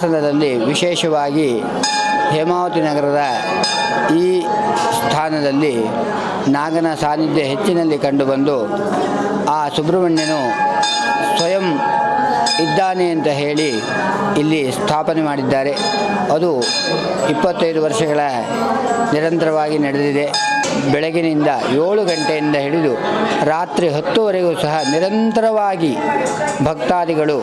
ಕಾಲದಲ್ಲಿ ವಿಶೇಷವಾಗಿ ಹೇಮಾವತಿ ನಗರದ ಈ ಸ್ಥಾನದಲ್ಲಿ ನಾಗನ ಸಾನ್ನಿಧ್ಯ ಹೆಚ್ಚಿನಲ್ಲಿ ಕಂಡುಬಂದು ಆ ಸುಬ್ರಹ್ಮಣ್ಯನು ಸ್ವಯಂ ಇದ್ದಾನೆ ಅಂತ ಹೇಳಿ ಇಲ್ಲಿ ಸ್ಥಾಪನೆ ಮಾಡಿದ್ದಾರೆ. ಅದು ಇಪ್ಪತ್ತೈದು ವರ್ಷಗಳ ನಿರಂತರವಾಗಿ ನಡೆದಿದೆ. ಬೆಳಗಿನಿಂದ ಏಳು ಗಂಟೆಯಿಂದ ಹಿಡಿದು ರಾತ್ರಿ ಹತ್ತುವರೆಗೂ ಸಹ ನಿರಂತರವಾಗಿ ಭಕ್ತಾದಿಗಳು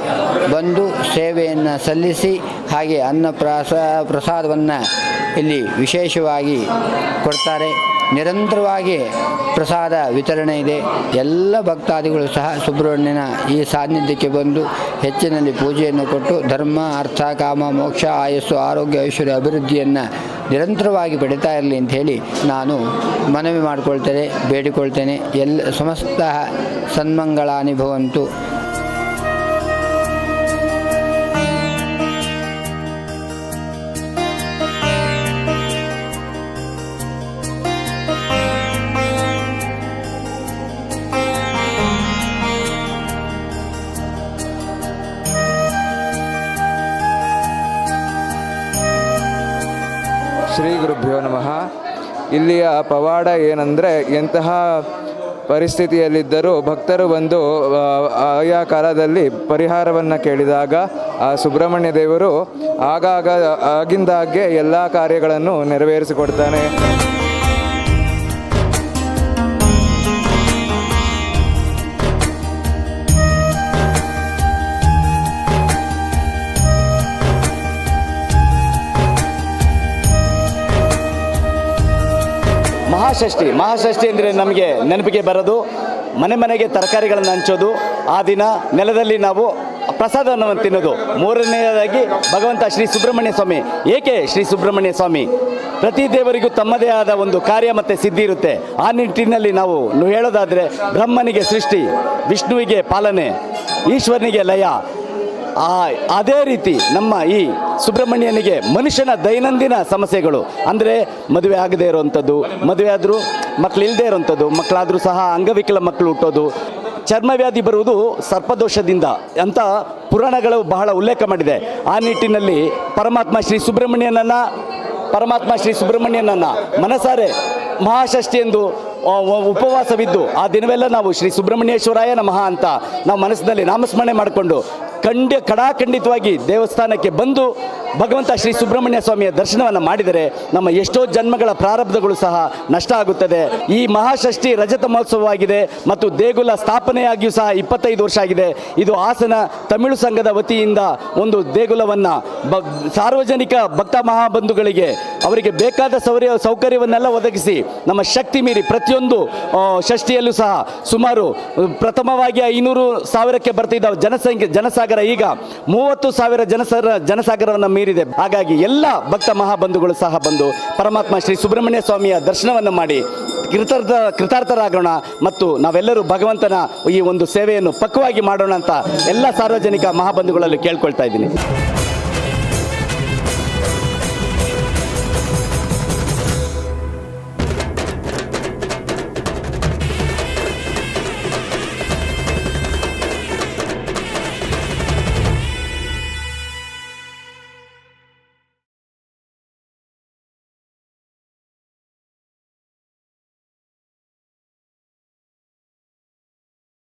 ಬಂದು ಸೇವೆಯನ್ನು ಸಲ್ಲಿಸಿ ಹಾಗೆ ಅನ್ನ ಪ್ರಸ ಪ್ರಸಾದವನ್ನು ಇಲ್ಲಿ ವಿಶೇಷವಾಗಿ ಕೊಡ್ತಾರೆ. ನಿರಂತರವಾಗಿ ಪ್ರಸಾದ ವಿತರಣೆ ಇದೆ. ಎಲ್ಲ ಭಕ್ತಾದಿಗಳು ಸಹ ಸುಬ್ರಹ್ಮಣ್ಯನ ಈ ಸಾನ್ನಿಧ್ಯಕ್ಕೆ ಬಂದು ಹೆಚ್ಚಿನಲ್ಲಿ ಪೂಜೆಯನ್ನು ಕೊಟ್ಟು ಧರ್ಮ, ಅರ್ಥ, ಕಾಮ, ಮೋಕ್ಷ, ಆಯಸ್ಸು, ಆರೋಗ್ಯ, ಐಶ್ವರ್ಯ, ಅಭಿವೃದ್ಧಿಯನ್ನು ನಿರಂತರವಾಗಿ ಪಡಿತಾ ಇರಲಿ ಅಂತ ಹೇಳಿ ನಾನು ಮನವಿ ಮಾಡಿಕೊಳ್ತೇನೆ, ಬೇಡಿಕೊಳ್ತೇನೆ. ಎಲ್ಲ ಸಮಸ್ತ ಸನ್ಮಂಗಳಾನಿ ಶ್ರೀ ಗುರುಭ್ಯೋ ನಮಃ. ಇಲ್ಲಿಯ ಪವಾಡ ಏನಂದರೆ, ಎಂತಹ ಪರಿಸ್ಥಿತಿಯಲ್ಲಿದ್ದರೂ ಭಕ್ತರು ಬಂದು ಆಯಾ ಕಾಲದಲ್ಲಿ ಪರಿಹಾರವನ್ನು ಕೇಳಿದಾಗ, ಆ ಸುಬ್ರಹ್ಮಣ್ಯ ದೇವರು ಆಗಾಗ, ಆಗಿಂದಾಗ್ಗೆ ಎಲ್ಲ ಕಾರ್ಯಗಳನ್ನು ನೆರವೇರಿಸಿಕೊಡ್ತಾನೆ. ಮಹಾಷಷ್ಠಿ. ಮಹಾಷಷ್ಠಿ ಅಂದರೆ ನಮಗೆ ನೆನಪಿಗೆ ಬರೋದು, ಮನೆ ಮನೆಗೆ ತರಕಾರಿಗಳನ್ನು ಹಂಚೋದು, ಆ ದಿನ ನೆಲದಲ್ಲಿ ನಾವು ಪ್ರಸಾದವನ್ನು ತಿನ್ನೋದು. ಮೂರನೆಯದಾಗಿ ಭಗವಂತ ಶ್ರೀ ಸುಬ್ರಹ್ಮಣ್ಯ ಸ್ವಾಮಿ. ಏಕೆ ಶ್ರೀ ಸುಬ್ರಹ್ಮಣ್ಯ ಸ್ವಾಮಿ? ಪ್ರತಿ ದೇವರಿಗೂ ತಮ್ಮದೇ ಆದ ಒಂದು ಕಾರ್ಯ ಮತ್ತು ಸಿದ್ಧಿ ಇರುತ್ತೆ. ಆ ನಿಟ್ಟಿನಲ್ಲಿ ನಾವು ಹೇಳೋದಾದರೆ ಬ್ರಹ್ಮನಿಗೆ ಸೃಷ್ಟಿ, ವಿಷ್ಣುವಿಗೆ ಪಾಲನೆ, ಈಶ್ವರನಿಗೆ ಲಯ ಆ, ಅದೇ ರೀತಿ ನಮ್ಮ ಈ ಸುಬ್ರಹ್ಮಣ್ಯನಿಗೆ ಮನುಷ್ಯನ ದೈನಂದಿನ ಸಮಸ್ಯೆಗಳು. ಅಂದರೆ ಮದುವೆ ಆಗದೇ ಇರುವಂಥದ್ದು, ಮದುವೆ ಆದರೂ ಮಕ್ಕಳು ಇಲ್ಲದೇ ಇರುವಂಥದ್ದು ಮಕ್ಕಳಾದರೂ ಸಹ ಅಂಗವಿಕಲ ಮಕ್ಕಳು ಹುಟ್ಟೋದು. ಚರ್ಮವ್ಯಾಧಿ ಬರುವುದು ಸರ್ಪದೋಷದಿಂದ ಅಂತ ಪುರಾಣಗಳು ಬಹಳ ಉಲ್ಲೇಖ ಮಾಡಿದೆ. ಆ ನಿಟ್ಟಿನಲ್ಲಿ ಪರಮಾತ್ಮ ಶ್ರೀ ಸುಬ್ರಹ್ಮಣ್ಯನನ್ನು, ಪರಮಾತ್ಮ ಶ್ರೀ ಸುಬ್ರಹ್ಮಣ್ಯನನ್ನು ಮನಸಾರೆ ಮಹಾಷಷ್ಠಿ ಎಂದು ಉಪವಾಸವಿದ್ದು, ಆ ದಿನವೆಲ್ಲ ನಾವು ಶ್ರೀ ಸುಬ್ರಹ್ಮಣ್ಯೇಶ್ವರಾಯ ನಮಃ ಅಂತ ನಾವು ಮನಸ್ಸಿನಲ್ಲಿ ನಾಮಸ್ಮರಣೆ ಮಾಡಿಕೊಂಡು ಖಂಡ ಕಡಾಖಂಡಿತವಾಗಿ ದೇವಸ್ಥಾನಕ್ಕೆ ಬಂದು ಭಗವಂತ ಶ್ರೀ ಸುಬ್ರಹ್ಮಣ್ಯ ಸ್ವಾಮಿಯ ದರ್ಶನವನ್ನು ಮಾಡಿದರೆ ನಮ್ಮ ಎಷ್ಟೋ ಜನ್ಮಗಳ ಪ್ರಾರಬ್ಧಗಳು ಸಹ ನಷ್ಟ ಆಗುತ್ತದೆ. ಈ ಮಹಾಷಷ್ಠಿ ರಜತ ಮಹೋತ್ಸವವಾಗಿದೆ ಮತ್ತು ದೇಗುಲ ಸ್ಥಾಪನೆಯಾಗಿಯೂ ಸಹ ಇಪ್ಪತ್ತೈದು ವರ್ಷ ಆಗಿದೆ. ಇದು ಹಾಸನ ತಮಿಳು ಸಂಘದ ವತಿಯಿಂದ ಒಂದು ದೇಗುಲವನ್ನು ಸಾರ್ವಜನಿಕ ಭಕ್ತ ಮಹಾಬಂಧುಗಳಿಗೆ ಅವರಿಗೆ ಬೇಕಾದ ಸೌರ್ಯ ಸೌಕರ್ಯವನ್ನೆಲ್ಲ ಒದಗಿಸಿ ನಮ್ಮ ಶಕ್ತಿ ಮೀರಿ ಪ್ರತಿಯೊಂದು ಷಷ್ಠಿಯಲ್ಲೂ ಸಹ ಸುಮಾರು ಪ್ರಥಮವಾಗಿ ಐನೂರು ಸಾವಿರಕ್ಕೆ ಬರ್ತಿದ್ದ ಜನಸಂಖ್ಯೆ, ಜನಸಾಗರ ಈಗ ಮೂವತ್ತು ಸಾವಿರ ಜನಸರ, ಜನಸಾಗರವನ್ನು ಮೀರಿದೆ. ಹಾಗಾಗಿ ಎಲ್ಲ ಭಕ್ತ ಮಹಾಬಂಧುಗಳು ಸಹ ಬಂದು ಪರಮಾತ್ಮ ಶ್ರೀ ಸುಬ್ರಹ್ಮಣ್ಯ ಸ್ವಾಮಿಯ ದರ್ಶನವನ್ನು ಮಾಡಿ ಕೃತಾರ್ಥ, ಕೃತಾರ್ಥರಾಗೋಣ ಮತ್ತು ನಾವೆಲ್ಲರೂ ಭಗವಂತನ ಈ ಒಂದು ಸೇವೆಯನ್ನು ಪಕ್ವವಾಗಿ ಮಾಡೋಣ ಅಂತ ಎಲ್ಲ ಸಾರ್ವಜನಿಕ ಮಹಾಬಂಧುಗಳಲ್ಲಿ ಕೇಳ್ಕೊಳ್ತಾ ಇದ್ದೀನಿ.